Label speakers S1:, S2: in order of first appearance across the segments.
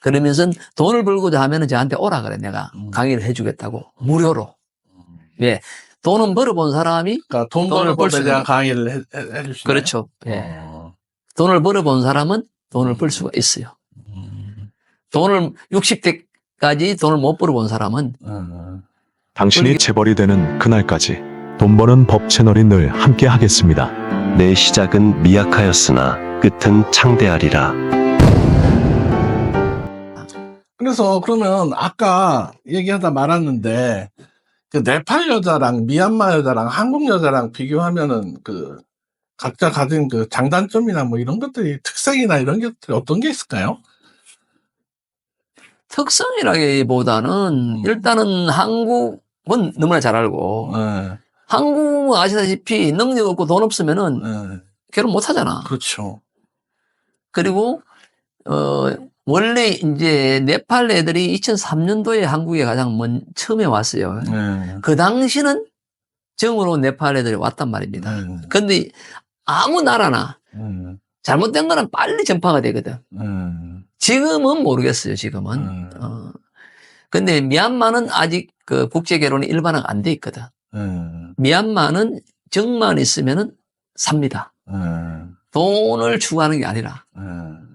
S1: 그러면서 돈을 벌고자 하면은 저한테 오라 그래 내가
S2: 음.
S1: 강의를 해주겠다고 무료로. 예, 돈은 벌어본 사람이
S2: 그러니까 돈
S1: 돈을
S2: 버는
S1: 벌
S2: 법에
S1: 수는
S2: 대한 강의를 해, 해, 해주시나요?
S1: 그렇죠. 예,
S2: 어.
S1: 돈을 벌어본 사람은 돈을 벌 수가 있어요.
S2: 음.
S1: 돈을 60대까지 돈을 못 벌어본 사람은
S2: 어.
S3: 당신이 재벌이 되는 그날까지 돈 버는 법 채널이 늘 함께 하겠습니다.
S4: 내 시작은 미약하였으나 끝은 창대하리라.
S2: 그래서 그러면 아까 얘기하다 말았는데 그 네팔 여자랑 미얀마 여자랑 한국 여자랑 비교하면은 그 각자 가진 그 장단점이나 뭐 이런 것들이 특색이나 이런 것들이 어떤 게 있을까요?
S1: 특성이라기보다는
S2: 음.
S1: 일단은 한국은 너무나 잘 알고
S2: 네,
S1: 한국은 아시다시피 능력 없고 돈 없으면은
S2: 네,
S1: 결혼 못 하잖아.
S2: 그렇죠.
S1: 그리고 어 원래 이제 네팔 애들이 2003년도에 한국에 가장 먼 처음에 왔어요.
S2: 네,
S1: 그 당시는 정으로 네팔 애들이 왔단 말입니다.
S2: 네,
S1: 근데 아무 나라나
S2: 네,
S1: 잘못된 거는 빨리 전파가 되거든.
S2: 네,
S1: 지금은 모르겠어요. 지금은.
S2: 음.
S1: 어. 근데 미얀마는 아직 그 국제 결혼이 일반화가 안 돼 있거든.
S2: 네,
S1: 미얀마는 정만 있으면은 삽니다.
S2: 네,
S1: 돈을 추구하는 게 아니라
S2: 네.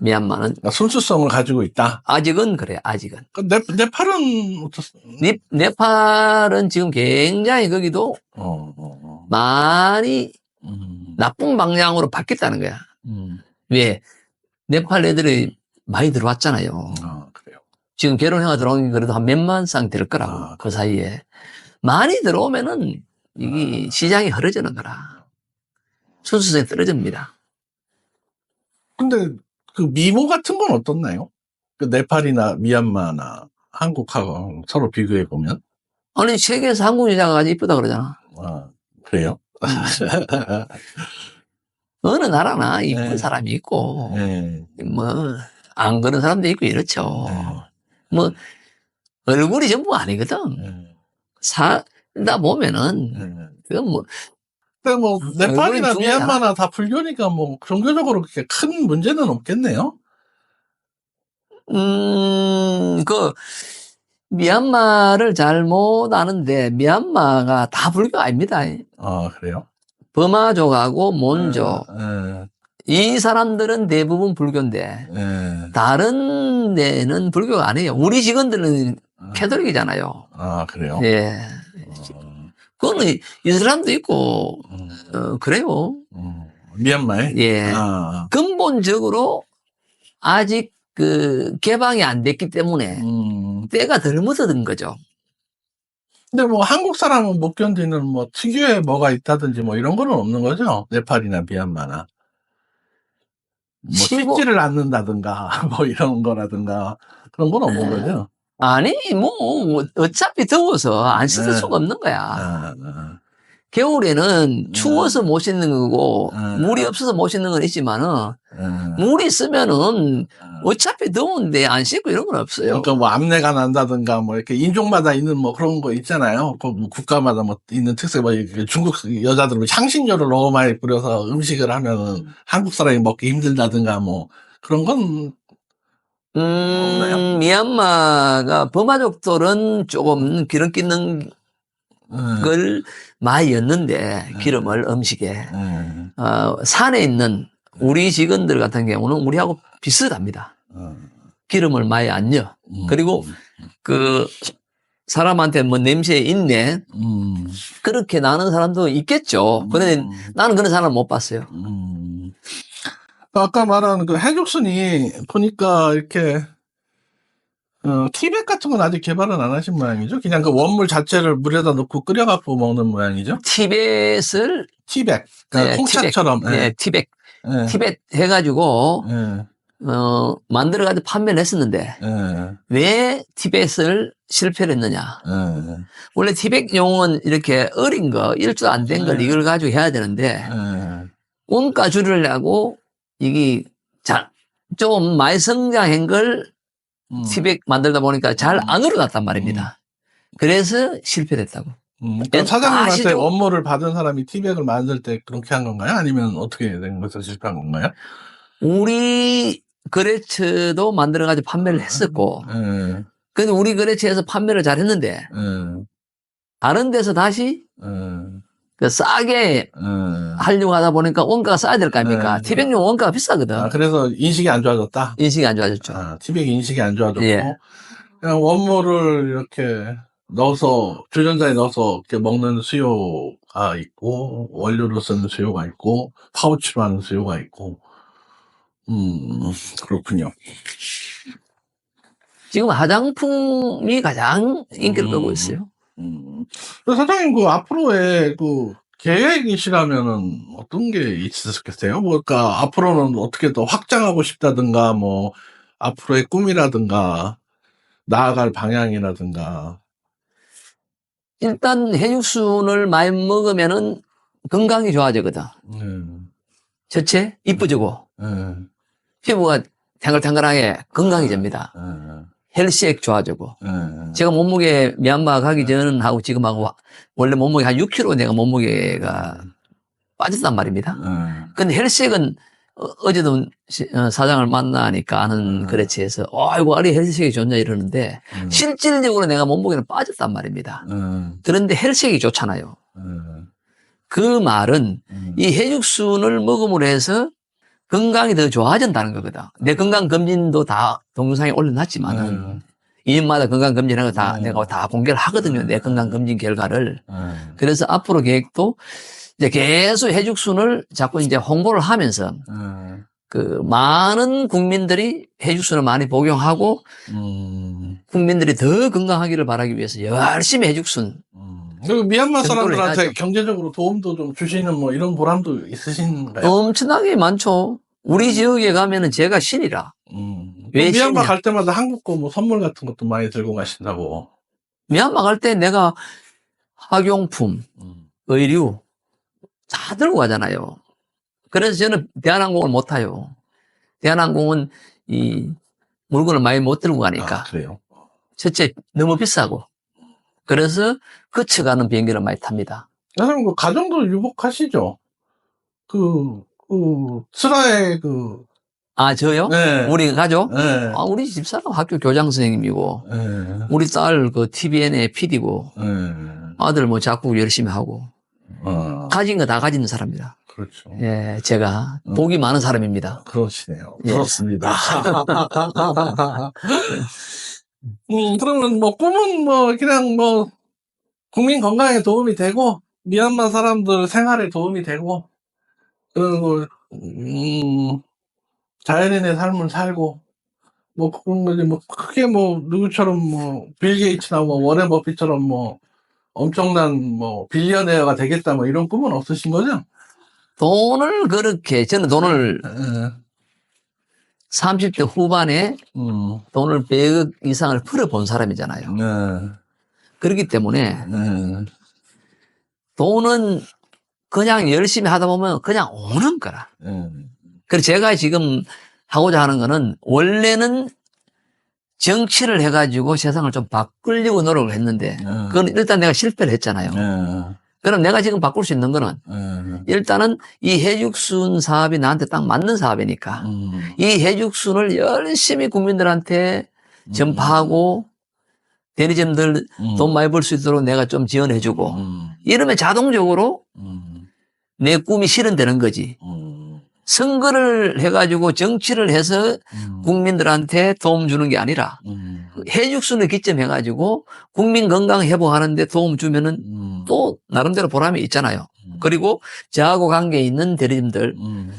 S1: 미얀마는
S2: 그러니까 순수성을 가지고 있다.
S1: 아직은 그래. 아직은.
S2: 그 네, 네팔은 어떻습니까?
S1: 네, 네팔은 지금 굉장히 거기도
S2: 어, 어, 어.
S1: 많이
S2: 음,
S1: 나쁜 방향으로 바뀌었다는 거야.
S2: 음.
S1: 왜? 네팔 애들이 많이 들어왔잖아요.
S2: 아, 그래요.
S1: 지금 결혼해가 들어온 게 그래도 한 몇만 쌍 될 거라고.
S2: 아,
S1: 그 사이에. 많이 들어오면은 이게 시장이 흐려지는 거라. 순수성이 떨어집니다.
S2: 근데 그 미모 같은 건 어떻나요? 그 네팔이나 미얀마나 한국하고 서로 비교해 보면
S1: 아니, 세계에서 한국 여자가 아주 이쁘다 그러잖아.
S2: 아 그래요?
S1: 어느 나라나 이쁜
S2: 네.
S1: 사람이 있고,
S2: 네.
S1: 뭐, 안 그런 사람도 있고 이렇죠.
S2: 네.
S1: 뭐, 얼굴이 전부 아니거든.
S2: 네.
S1: 살다 보면은,
S2: 네.
S1: 그건 뭐,
S2: 근데 뭐 네팔이나
S1: 얼굴이 중요해.
S2: 미얀마나 다 불교니까 뭐 종교적으로 그렇게 큰 문제는 없겠네요.
S1: 음, 그, 미얀마를 잘못 아는데, 미얀마가 다 불교 아닙니다.
S2: 아 그래요?
S1: 버마족하고 몬족.
S2: 네.
S1: 이 사람들은 대부분 불교인데,
S2: 네.
S1: 다른 데는 불교가 아니에요. 우리 직원들은 캐톨릭이잖아요.
S2: 아 그래요?
S1: 예.
S2: 어,
S1: 그거는 이슬람도 있고,
S2: 음,
S1: 어, 그래요.
S2: 음. 미얀마에?
S1: 예.
S2: 아,
S1: 근본적으로 아직 그 개방이 안 됐기 때문에
S2: 음.
S1: 때가 덜 묻어든 거죠.
S2: 근데 뭐 한국 사람은 못 견디는 뭐 특유의 뭐가 있다든지 뭐 이런 거는 없는 거죠? 네팔이나 미얀마나. 뭐 씻지를 않는다든가 뭐 이런 거라든가 그런 건 없는 거죠?
S1: 아니, 뭐, 어차피 더워서 안 씻을
S2: 네.
S1: 수가 없는 거야.
S2: 아, 아.
S1: 겨울에는 추워서 못 씻는 거고,
S2: 네.
S1: 물이 없어서 못 씻는 건 있지만은,
S2: 아.
S1: 물이 있으면은
S2: 아.
S1: 어차피 더운데 안 씻고 이런 건 없어요.
S2: 그러니까 뭐 암내가 난다든가 뭐 이렇게 인종마다 있는 뭐 그런 거 있잖아요. 그 뭐 국가마다 뭐 있는 특색 뭐 중국 여자들은 뭐 향신료를 너무 많이 뿌려서 음식을 하면은 한국 사람이 먹기 힘들다든가 뭐 그런 건?
S1: 음, 미얀마가 버마족들은 조금 기름 끼는
S2: 음,
S1: 걸 많이 였는데, 기름을 음식에.
S2: 음,
S1: 어, 산에 있는 우리 직원들 같은 경우는 우리하고 비슷합니다.
S2: 음,
S1: 기름을 많이 안 넣어.
S2: 음,
S1: 그리고 그 사람한테 뭐 냄새 있네.
S2: 음,
S1: 그렇게 나는 사람도 있겠죠. 그런데
S2: 음,
S1: 나는 그런 사람 못 봤어요.
S2: 음. 아까 말한 그 해죽순이 보니까 이렇게 어, 티백 같은 건 아직 개발은 안 하신 모양이죠? 그냥 그 원물 자체를 물에다 넣고 끓여갖고 먹는 모양이죠?
S1: 티벳을
S2: 티백, 그러니까
S1: 네,
S2: 홍차처럼.
S1: 티벳, 네, 티벳,
S2: 예,
S1: 티벳 해가지고
S2: 예,
S1: 어, 만들어가지고 판매를 했었는데
S2: 예,
S1: 왜 티벳을 실패를 했느냐?
S2: 예,
S1: 원래 티벳 용은 이렇게 어린 거, 일주도 안된 걸
S2: 네.
S1: 이걸 가지고 해야 되는데
S2: 예,
S1: 원가 줄이려고 이게 잘, 좀 많이 성장한 걸
S2: 음,
S1: 티백 만들다 보니까 잘 안 우러났단 말입니다. 그래서 실패됐다고.
S2: 음,
S1: 엔-
S2: 사장님한테
S1: 아시죠?
S2: 원물을 받은 사람이 티백을 만들 때 그렇게 한 건가요? 아니면 어떻게 된 것에서 실패한 건가요?
S1: 우리 거래처도 만들어가지고 판매를 했었고,
S2: 예,
S1: 근데 우리 거래처에서 판매를 잘 했는데,
S2: 예,
S1: 다른 데서 다시
S2: 예,
S1: 그 싸게
S2: 예.
S1: 하려고 하다 보니까 원가가 싸야 될 거 아닙니까?
S2: 네.
S1: 티백용 원가가 비싸거든.
S2: 아, 그래서 인식이 안 좋아졌다?
S1: 인식이 안 좋아졌죠.
S2: 아, 티백이 인식이 안 좋아졌고,
S1: 예.
S2: 그냥 원모를 이렇게 넣어서, 주전자에 넣어서 이렇게 먹는 수요가 있고, 원료로 쓰는 수요가 있고, 파우치로 하는 수요가 있고, 음, 그렇군요.
S1: 지금 화장품이 가장 인기를 끌고
S2: 음.
S1: 있어요.
S2: 음. 사장님, 그, 앞으로의 그, 계획이시라면은 어떤 게 있으셨겠어요? 뭐, 그러니까, 앞으로는 어떻게 더 확장하고 싶다든가, 뭐, 앞으로의 꿈이라든가, 나아갈 방향이라든가.
S1: 일단 해육순을 많이 먹으면은 건강이 좋아지거든.
S2: 음,
S1: 첫째, 이쁘지고,
S2: 음,
S1: 피부가 탱글탱글하게 건강해집니다.
S2: 음,
S1: 헬스액 좋아지고.
S2: 음,
S1: 제가 몸무게 미얀마 가기 전하고 지금하고 원래 몸무게 한 6kg 내가 몸무게가 빠졌단 말입니다.
S2: 음,
S1: 근데 헬스액은 어, 제도 사장을 만나니까 아는
S2: 음.
S1: 거래처에서 아이고 아리 헬스액이 좋냐 이러는데
S2: 음,
S1: 실질적으로 내가 몸무게는 빠졌단 말입니다.
S2: 음,
S1: 그런데 헬스액이 좋잖아요.
S2: 음,
S1: 그 말은
S2: 음,
S1: 이 해육순을 먹음으로 해서 건강이 더 좋아진다는 거거든. 내 건강 검진도 다 동영상에 올려놨지만은
S2: 음,
S1: 이인마다 건강 검진하고 다
S2: 음.
S1: 내가 다 공개를 하거든요. 내 건강 검진 결과를.
S2: 음,
S1: 그래서 앞으로 계획도 이제 계속 해죽순을 자꾸 이제 홍보를 하면서
S2: 음,
S1: 그 많은 국민들이 해죽순을 많이 복용하고
S2: 음,
S1: 국민들이 더 건강하기를 바라기 위해서 열심히 해죽순
S2: 음. 그리고 미얀마 사람들한테. 경제적으로 도움도 좀 주시는 뭐 이런 보람도 있으신가요?
S1: 엄청나게 많죠. 우리 지역에 가면은 제가 신이라.
S2: 음.
S1: 왜
S2: 미얀마
S1: 신이냐?
S2: 갈 때마다 한국 거 뭐 선물 같은 것도 많이 들고 가신다고.
S1: 미얀마 갈 때 내가 학용품,
S2: 음.
S1: 의류 다 들고 가잖아요. 그래서 저는 대한항공을 못 타요. 대한항공은 이 물건을 많이 못 들고 가니까.
S2: 아, 그래요.
S1: 첫째 너무 비싸고. 그래서 거쳐가는 비행기를 많이 탑니다.
S2: 선생님, 그 가정도 유복하시죠? 그, 그, 스라의 그,
S1: 아 저요?
S2: 네.
S1: 우리 가족?
S2: 네.
S1: 아 우리 집사람 학교 교장 선생님이고
S2: 네.
S1: 우리 딸 그 TVN의 PD고
S2: 네.
S1: 아들 뭐 작곡 열심히 하고
S2: 어,
S1: 가진 거 다 가진 사람이다.
S2: 그렇죠.
S1: 예, 제가
S2: 음.
S1: 복이 많은 사람입니다.
S2: 그러시네요.
S1: 예.
S2: 그렇습니다. 음, 그러면 뭐 꿈은 뭐 그냥 뭐 국민 건강에 도움이 되고 미얀마 사람들 생활에 도움이 되고 그리고 음, 자연인의 삶을 살고 뭐 그런 거지 뭐 크게 뭐 누구처럼 뭐 빌 게이츠나 뭐 워렌 버핏처럼 뭐 엄청난 뭐 빌리언웨어가 되겠다 뭐 이런 꿈은 없으신 거죠?
S1: 돈을 그렇게 저는 돈을
S2: 예.
S1: 30대 후반에
S2: 음,
S1: 돈을 100억 이상을 풀어본 사람이잖아요.
S2: 네,
S1: 그렇기 때문에
S2: 네,
S1: 돈은 그냥 열심히 하다 보면 그냥 오는 거라.
S2: 네.
S1: 그래서 제가 지금 하고자 하는 거는 원래는 정치를 해가지고 세상을 좀 바꾸려고 노력을 했는데
S2: 네.
S1: 그건 일단 내가 실패를 했잖아요.
S2: 네.
S1: 그럼 내가 지금 바꿀 수 있는 거는
S2: 네.
S1: 일단은 이 해죽순 사업이 나한테 딱 맞는 사업이니까
S2: 음.
S1: 이 해죽순을 열심히 국민들한테 전파하고 대리점들
S2: 음.
S1: 돈 많이 벌 수 있도록 내가 좀 지원해주고
S2: 음.
S1: 이러면 자동적으로
S2: 음.
S1: 내 꿈이 실현되는 거지.
S2: 음.
S1: 선거를 해가지고 정치를 해서
S2: 음.
S1: 국민들한테 도움 주는 게 아니라
S2: 음.
S1: 해죽순을 기점해가지고 국민 건강 회복하는데 도움 주면은
S2: 음.
S1: 또 나름대로 보람이 있잖아요.
S2: 음.
S1: 그리고 저하고 관계 있는 대리점들
S2: 음.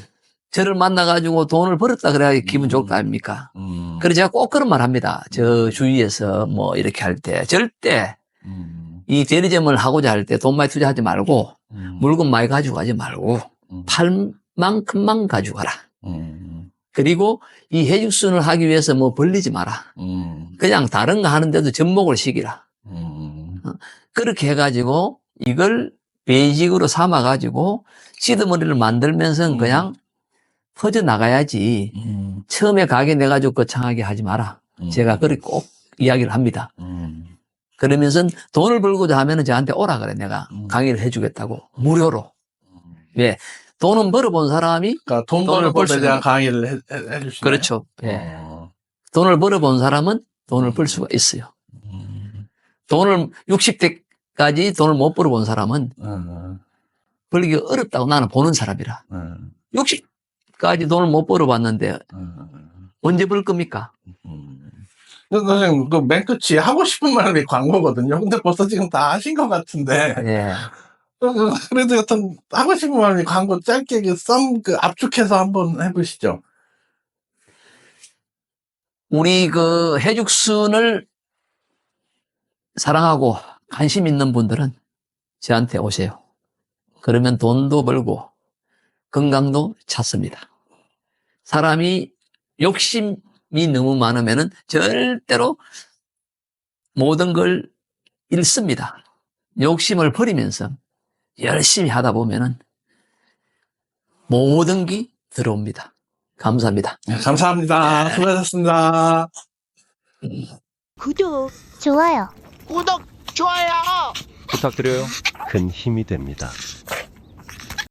S1: 저를 만나가지고 돈을 벌었다 그래야 기분
S2: 음.
S1: 좋을 거 아닙니까?
S2: 음.
S1: 그래서 제가 꼭 그런 말 합니다. 저 주위에서 뭐 이렇게 할 때 절대
S2: 음.
S1: 이 대리점을 하고자 할 때 돈 많이 투자하지 말고
S2: 음.
S1: 물건 많이 가지고 가지 말고
S2: 음.
S1: 팔 만큼만 가지고 가라.
S2: 음.
S1: 그리고 이 해죽순을 하기 위해서 뭐 벌리지 마라.
S2: 음.
S1: 그냥 다른 거 하는데도 접목을 시키라.
S2: 음.
S1: 그렇게 해가지고 이걸 베이직으로 삼아가지고 시드머리를 만들면서
S2: 음.
S1: 그냥 퍼져 나가야지.
S2: 음.
S1: 처음에 가게 내가지고 거창하게 하지 마라.
S2: 음.
S1: 제가 그렇게 꼭 이야기를 합니다.
S2: 음.
S1: 그러면서 돈을 벌고자 하면은 저한테 오라 그래 내가
S2: 음.
S1: 강의를 해주겠다고 무료로. 왜 돈은 벌어본 사람이
S2: 그러니까 돈
S1: 돈을 벌수
S2: 대한
S1: 있는-
S2: 강의를 해, 해, 해주시나요?
S1: 그렇죠. 예.
S2: 어.
S1: 돈을 벌어본 사람은 돈을 벌 수가 있어요.
S2: 음.
S1: 돈을 60대까지 돈을 못 벌어본 사람은
S2: 음.
S1: 벌기 어렵다고 나는 보는 사람이라.
S2: 음.
S1: 60까지 돈을 못 벌어봤는데
S2: 음.
S1: 언제 벌 겁니까?
S2: 음. 선생님, 그 맨 끝이 하고 싶은 말이 광고거든요. 근데 벌써 지금 다 하신 것 같은데.
S1: 예.
S2: 어, 그래도 여튼 하고 싶은 말이 광고 짧게 그 썸, 그 압축해서 한번 해보시죠.
S1: 우리 그 해죽순을 사랑하고 관심 있는 분들은 저한테 오세요. 그러면 돈도 벌고 건강도 찾습니다. 사람이 욕심 이 너무 많으면은 절대로 모든 걸 잃습니다. 욕심을 버리면서 열심히 하다 보면은 모든 게 들어옵니다. 감사합니다.
S2: 네, 감사합니다. 수고하셨습니다.
S5: 구독,
S6: 좋아요.
S5: 구독, 좋아요.
S7: 부탁드려요.
S4: 큰 힘이 됩니다.